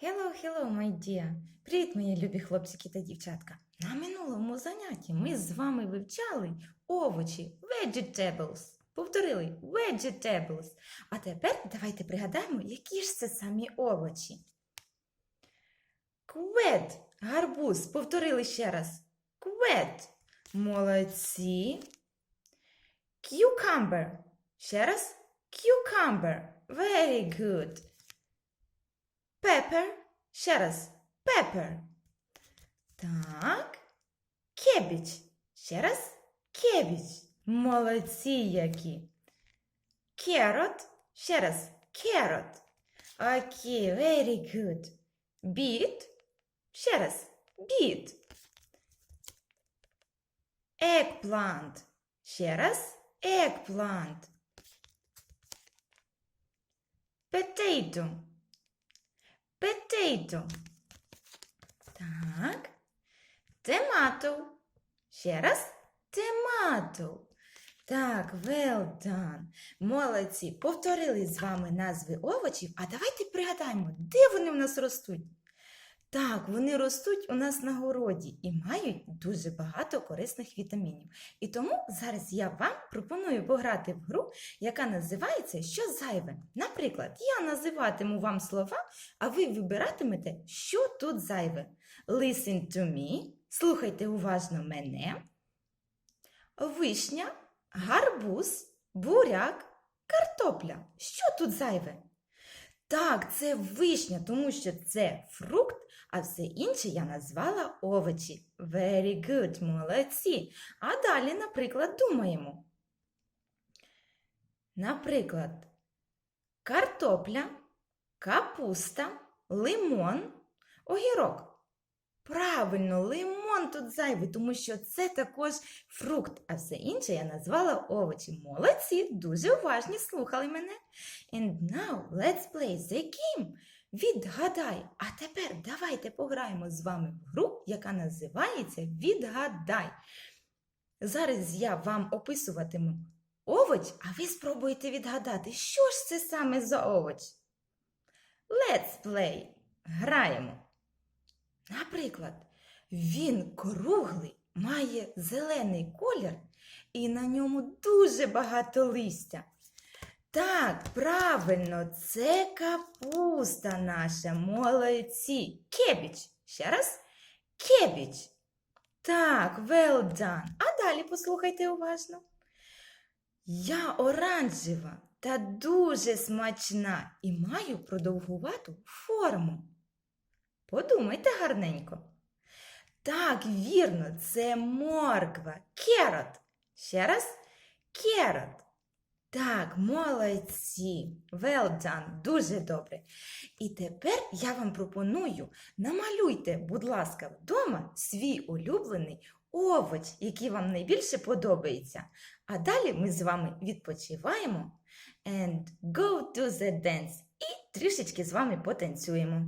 Hello, hello, my dear! Привіт, мої любі хлопчики та дівчатка! На минулому занятті ми з вами вивчали овочі vegetables. Повторили vegetables. А тепер давайте пригадаємо, які ж це самі овочі. Квет, гарбуз. Повторили ще раз. Квет. Молодці. Cucumber. Ще раз. Cucumber. Very good. Pepper. Ще раз. Pepper. Так. Кебіч. Ще раз. Кебіч. Молодці які. Carrot. Ще раз. Carrot. Окей, very good. Beet. Ще раз. Beet. Eggplant. Ще раз. Eggplant. Potato. Potato. Так. Tomato. Ще раз. Tomato. Так, well done. Молодці. Повторили з вами назви овочів, а давайте пригадаємо, де вони в нас ростуть. Так, вони ростуть у нас на городі і мають дуже багато корисних вітамінів. І тому зараз я вам пропоную пограти в гру, яка називається Що зайве. Наприклад, я називатиму вам слова, а ви вибиратимете, що тут зайве. Listen to me. Слухайте уважно мене. Вишня, гарбуз, буряк, картопля. Що тут зайве? Так, це вишня, тому що це фрукт, а все інше я назвала овочі. Very good, молодці. А далі, наприклад, думаємо. Наприклад, картопля, капуста, лимон, огірок. Правильно, лимон тут зайвий, тому що це також фрукт, а все інше я назвала овочі. Молодці, дуже уважні слухали мене. And now let's play the game. Відгадай. А тепер давайте пограємо з вами в гру, яка називається Відгадай. Зараз я вам описуватиму овоч, а ви спробуєте відгадати, що ж це саме за овоч. Let's play. Граємо. Наприклад, він круглий, має зелений колір і на ньому дуже багато листя. Так, правильно, це капуста наша, молодці. Кебіч. Ще раз. Кебіч. Так, well done. А далі послухайте уважно. Я оранжева та дуже смачна і маю продовгувату форму. Подумайте гарненько. Так, вірно, це морква. Керот. Ще раз. Керот. Так, молодці. Well done. Дуже добре. І тепер я вам пропоную намалюйте, будь ласка, вдома свій улюблений овоч, який вам найбільше подобається. А далі ми з вами відпочиваємо and go to the dance і трішечки з вами потанцюємо.